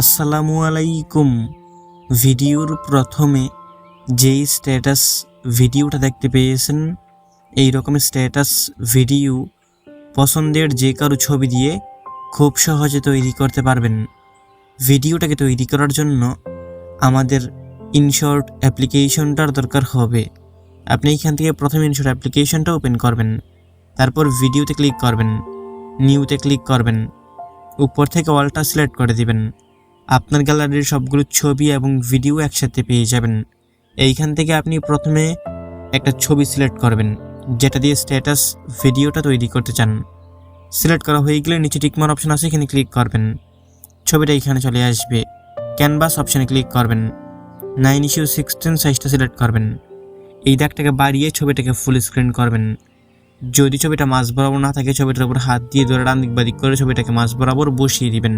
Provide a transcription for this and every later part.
আসসালামু আলাইকুম। ভিডিওর প্রথমে যেই স্ট্যাটাস ভিডিওটা দেখতে পেয়েছেন এই রকমের স্ট্যাটাস ভিডিও পছন্দের যে কারও ছবি দিয়ে খুব সহজে তৈরি করতে পারবেন। ভিডিওটাকে তৈরি করার জন্য আমাদের ইনশর্ট অ্যাপ্লিকেশনটার দরকার হবে। আপনি এখান থেকে প্রথমে ইনশর্ট অ্যাপ্লিকেশনটা ওপেন করবেন, তারপর ভিডিওতে ক্লিক করবেন নিউতে ক্লিক করবেন, উপর থেকে অলটা সিলেক্ট করে দিবেন। আপনার গ্যালারির সবগুলো ছবি এবং ভিডিও একসাথে পেয়ে যাবেন। এইখান থেকে আপনি প্রথমে একটা ছবি সিলেক্ট করবেন, যেটা দিয়ে স্ট্যাটাস ভিডিওটা তৈরি করতে চান। সিলেক্ট করা হয়ে গেলে নিচে টিকমার অপশন আছে, এখানে ক্লিক করবেন। ছবিটা এখানে চলে আসবে। ক্যানভাস অপশানে ক্লিক করবেন। নাইন ইস্যু সিক্সটিন সাইজটা সিলেক্ট করবেন। এই দাগটাকে বাড়িয়ে ছবিটাকে ফুল স্ক্রিন করবেন। যদি ছবিটা মাঝ বরাবর না থাকে, ছবিটার উপর হাত দিয়ে ধরে ডান দিক বাদিক করে ছবিটাকে মাঝ বরাবর বসিয়ে দিবেন।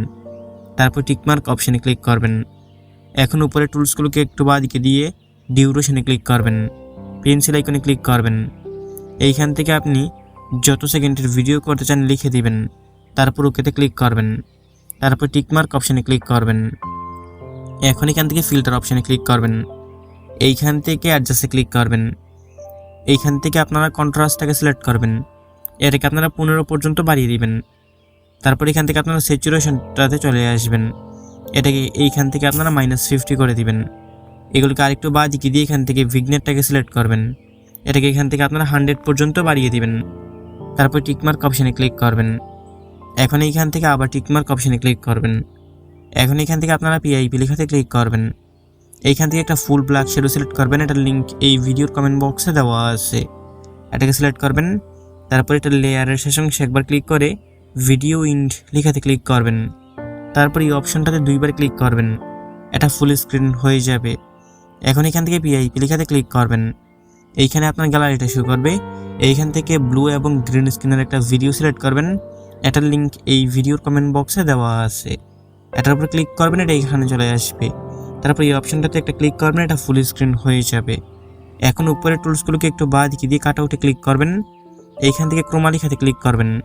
তারপর টিকমার্ক অপশানে ক্লিক করবেন। এখন উপরে টুলসগুলোকে একটু বাদিকে দিয়ে ডিউরেশনে ক্লিক করবেন। পেন্সিল আইকনে ক্লিক করবেন। এইখান থেকে আপনি যত সেকেন্ডের ভিডিও করতে চান লিখে দিবেন। তারপর ওকেতে ক্লিক করবেন। তারপর টিকমার্ক অপশানে ক্লিক করবেন। এখন এখান থেকে ফিল্টার অপশানে ক্লিক করবেন। এইখান থেকে অ্যাডজাস্টে ক্লিক করবেন। এইখান থেকে আপনারা কন্ট্রাস্টটাকে সিলেক্ট করবেন। এটাকে আপনারা পনেরো পর্যন্ত বাড়িয়ে দিবেন। তারপর এখান থেকে আপনারা স্যাচুরেশনটাতে চলে আসবেন। এটাকে এইখান থেকে আপনারা মাইনাস ফিফটি করে দিবেন। এগুলোকে আরেকটু বা দিকে দিয়ে এখান থেকে ভিগনেটটাকে সিলেক্ট করবেন। এটাকে এখান থেকে আপনারা হান্ড্রেড পর্যন্ত বাড়িয়ে দিবেন। তারপর টিকমার্ক অপশানে ক্লিক করবেন। এখন এইখান থেকে আবার টিকমার্ক অপশানে ক্লিক করবেন। এখন এখান থেকে আপনারা পিআইপি লেখাতে ক্লিক করবেন। এইখান থেকে একটা ফুল ব্ল্যাক শেডো সিলেক্ট করবেন। এটার লিঙ্ক এই ভিডিওর কমেন্ট বক্সে দেওয়া আছে। এটাকে সিলেক্ট করবেন। তারপর এটা লেয়ারের শেষ অংশে একবার ক্লিক করে ভিডিও ইন্ড লেখাতে ক্লিক করবেন। তারপর এই অপশনটাতে দুইবার ক্লিক করবেন। এটা ফুল স্ক্রিন হয়ে যাবে। এখন এখান থেকে পিআইপি লেখাতে ক্লিক করবেন। এইখানে আপনার গ্যালারিটা শুরু করবে। এইখান থেকে ব্লু এবং গ্রিন স্ক্রিনের একটা ভিডিও সিলেক্ট করবেন। এটার লিঙ্ক এই ভিডিওর কমেন্ট বক্সে দেওয়া আছে। এটার উপর ক্লিক করবেন, এটা এখানে চলে আসবে। তারপর এই অপশনটাতে একটা ক্লিক করবেন, এটা ফুল স্ক্রিন হয়ে যাবে। এখন উপরের টুলসগুলোকে একটু বাদ দিয়ে কাট আউটে ক্লিক করবেন। এইখান থেকে ক্রোমালিখাতে ক্লিক করবেন।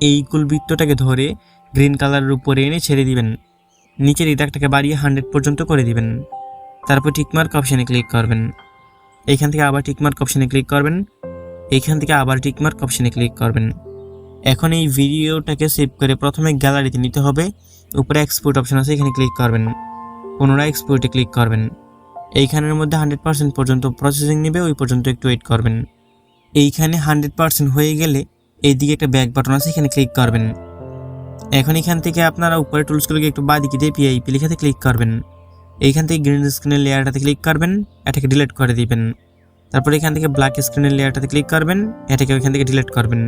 এই কুলবৃত্তটাকে ধরে গ্রিন কালারের উপরে এনে ছেড়ে দিবেন। নিচের এই দাগটাকে বাড়িয়ে হান্ড্রেড পর্যন্ত করে দিবেন। তারপর টিকমার্ক অপশানে ক্লিক করবেন। এইখান থেকে আবার টিকমার্ক অপশানে ক্লিক করবেন। এইখান থেকে আবার টিকমার্ক অপশানে ক্লিক করবেন। এখন এই ভিডিওটাকে সেভ করে প্রথমে গ্যালারিতে নিতে হবে। উপরে এক্সপোর্ট অপশন আছে, এখানে ক্লিক করবেন। পুনরায় এক্সপোর্টে ক্লিক করবেন। এইখানের মধ্যে হান্ড্রেড পার্সেন্ট পর্যন্ত প্রসেসিং নেবে, ওই পর্যন্ত একটু ওয়েট করবেন। এইখানে হান্ড্রেড পার্সেন্ট হয়ে গেলে এইদিকে একটা ব্যাক বাটন আছে, এখানে ক্লিক করবেন। এখন এখান থেকে আপনারা উপরে টুলসগুলোকে একটু বাদিকে দিয়ে পিআইপি লেখাতে ক্লিক করবেন। এইখান থেকে গ্রিন স্ক্রিনের লেয়ারটাতে ক্লিক করবেন, এটাকে ডিলিট করে দিবেন। তারপর এখান থেকে ব্ল্যাক স্ক্রিনের লেয়ারটাতে ক্লিক করবেন, এটাকে ওইখান থেকে ডিলিট করবেন।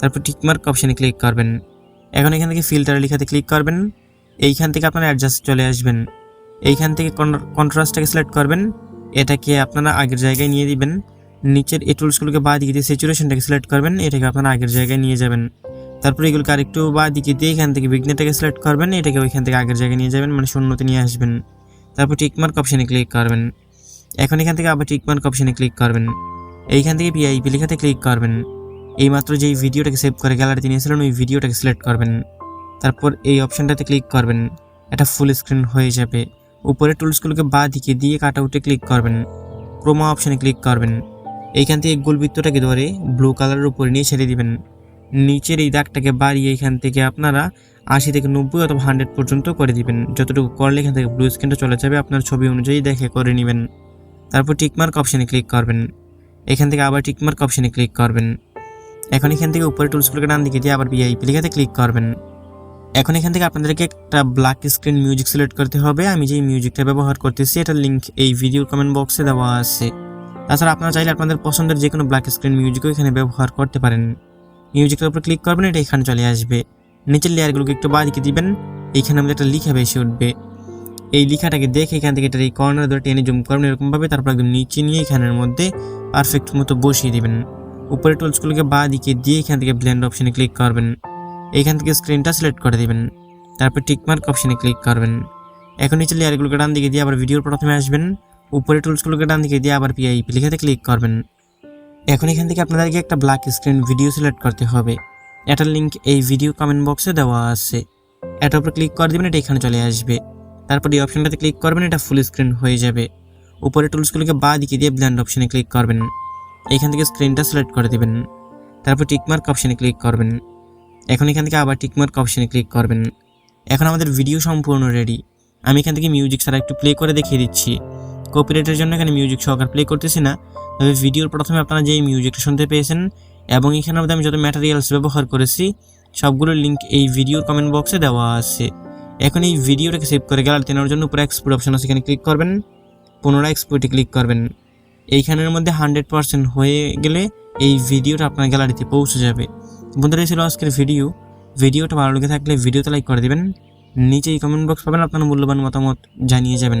তারপর টিকমার্ক অপশানে ক্লিক করবেন। এখন এখান থেকে ফিল্টার লেখাতে ক্লিক করবেন। এইখান থেকে আপনারা অ্যাডজাস্ট চলে আসবেন। এইখান থেকে কন্ট্রাস্টটাকে সিলেক্ট করবেন। এটাকে আপনারা আগের জায়গায় নিয়ে দিবেন। নিচের এই টুলসগুলোকে বা দিকে দিয়ে স্যাচুরেশনটাকে সিলেক্ট করবেন, এটাকে আপনারা আগের জায়গায় নিয়ে যাবেন। তারপরে এগুলোকে আরেকটু বা দিকে দিয়ে এখান থেকে বিঘ্নেটাকে সিলেক্ট করবেন, এটাকে ওইখান থেকে আগের জায়গায় নিয়ে যাবেন মানে শূন্যতে নিয়ে আসবেন। তারপর টিকমার্ক অপশানে ক্লিক করবেন। এখন এখান থেকে আবার টিকমার্ক অপশানে ক্লিক করবেন। এইখান থেকে পিআইপি লেখাতে ক্লিক করবেন। এইমাত্র যেই ভিডিওটাকে সেভ করে গ্যালারিতে নিয়েছিলেন ওই ভিডিওটাকে সিলেক্ট করবেন। তারপর এই অপশানটাতে ক্লিক করবেন। এটা ফুল স্ক্রিন হয়ে যাবে। উপরে টুলসগুলোকে বা দিকে দিয়ে কাট আউটে ক্লিক করবেন। ক্রোমা অপশানে ক্লিক করবেন। এইখান থেকে গোলবৃত্তটাকে ধরে ব্লু কালারের উপরে নিয়ে ছেড়ে দিবেন। নিচের এই দাগটাকে বাড়িয়ে এখান থেকে আপনারা আশি থেকে নব্বই অথবা হান্ড্রেড পর্যন্ত করে দিবেন। যতটুকু করলে এখান থেকে ব্লু স্ক্রিনটা চলে যাবে, আপনার ছবি অনুযায়ী দেখে করে নেবেন। তারপর টিকমার্ক অপশানে ক্লিক করবেন। এখান থেকে আবার টিকমার্ক অপশানে ক্লিক করবেন। এখন এখান থেকে উপরে টুলসগুলোকে ডান দিকে দিয়ে আবার ভিআইপি লেখাতে ক্লিক করবেন। এখন এখান থেকে আপনাদেরকে একটা ব্ল্যাক স্ক্রিন মিউজিক সিলেক্ট করতে হবে। আমি যেই মিউজিকটা ব্যবহার করতেছি, এটার লিঙ্ক এই ভিডিওর কমেন্ট বক্সে দেওয়া আছে। তাছাড়া আপনারা চাইলে আপনাদের পছন্দের যে কোনো ব্ল্যাক স্ক্রিন মিউজিকও এখানে ব্যবহার করতে পারেন। মিউজিকের উপর ক্লিক করবেন, এটা এখানে চলে আসবে। নিচের লেয়ারগুলোকে একটু বাদিকে দিবেন এইখানে আমাদের একটা লিখা বেশি উঠবে। এই লিখাটাকে দেখে এখান থেকে এটা এই কর্নার ধরে টেনে জুম করবেন এরকমভাবে, তারপর একদম নিচে নিয়ে এখানের মধ্যে পারফেক্ট মতো বসিয়ে দিবেন। উপরে টুলসগুলোকে বা দিকে দিয়ে এখান থেকে ব্লেন্ড অপশানে ক্লিক করবেন। এইখান থেকে স্ক্রিনটা সিলেক্ট করে দিবেন। তারপর টিকমার্ক অপশানে ক্লিক করবেন। এখন নিচে লেয়ারগুলোকে ডান দিকে দিয়ে আবার ভিডিওর প্রথমে আসবেন। উপরে টুলসগুলোকে ডান দিকে দিয়ে আবার পিআইপি লেখাতে ক্লিক করবেন। এখন এখান থেকে আপনাদেরকে একটা ব্ল্যাক স্ক্রিন ভিডিও সিলেক্ট করতে হবে। এটার লিঙ্ক এই ভিডিও কমেন্ট বক্সে দেওয়া আছে। এটার উপর ক্লিক করে দেবেন, এটা এখানে চলে আসবে। তারপর এই অপশনটাতে ক্লিক করবেন, এটা ফুল স্ক্রিন হয়ে যাবে। উপরে টুলসগুলোকে বা দিকে দিয়ে ব্ল্যান্ড অপশনে ক্লিক করবেন। এখান থেকে স্ক্রিনটা সিলেক্ট করে দেবেন। তারপর টিকমার্ক অপশনে ক্লিক করবেন। এখন এখান থেকে আবার টিকমার্ক অপশনে ক্লিক করবেন। এখন আমাদের ভিডিও সম্পূর্ণ রেডি আমি এখান থেকে মিউজিক ছাড়া একটু প্লে করে দেখিয়ে দিচ্ছি। কপিরাইটের জন্য এখানে মিউজিক সহকার প্লে করতেছি না। তবে ভিডিওর প্রথমে আপনারা যে মিউজিকটা শুনতে পেয়েছেন, এবং এখানে মধ্যে আমি যত ম্যাটেরিয়ালস ব্যবহার করেছি সবগুলোর লিঙ্ক এই ভিডিওর কমেন্ট বক্সে দেওয়া আছে। এখন এই ভিডিওটাকে সেভ করে গ্যালারিতে নেওয়ার জন্য উপরে এক্সপোর্ট অপশন আছে, এখানে ক্লিক করবেন, পুনরায় এক্সপোর্টে ক্লিক করবেন। এইখানের মধ্যে হান্ড্রেড পার্সেন্ট হয়ে গেলে এই ভিডিওটা আপনার গ্যালারিতে পৌঁছে যাবে। বন্ধুরা, এই ছিল আজকের ভিডিও ভিডিওটা ভালো লেগে থাকলে ভিডিওতে লাইক করে দেবেন। নিচেই কমেন্ট বক্স পাবেন, আপনার মূল্যবান মতামত জানিয়ে যাবেন।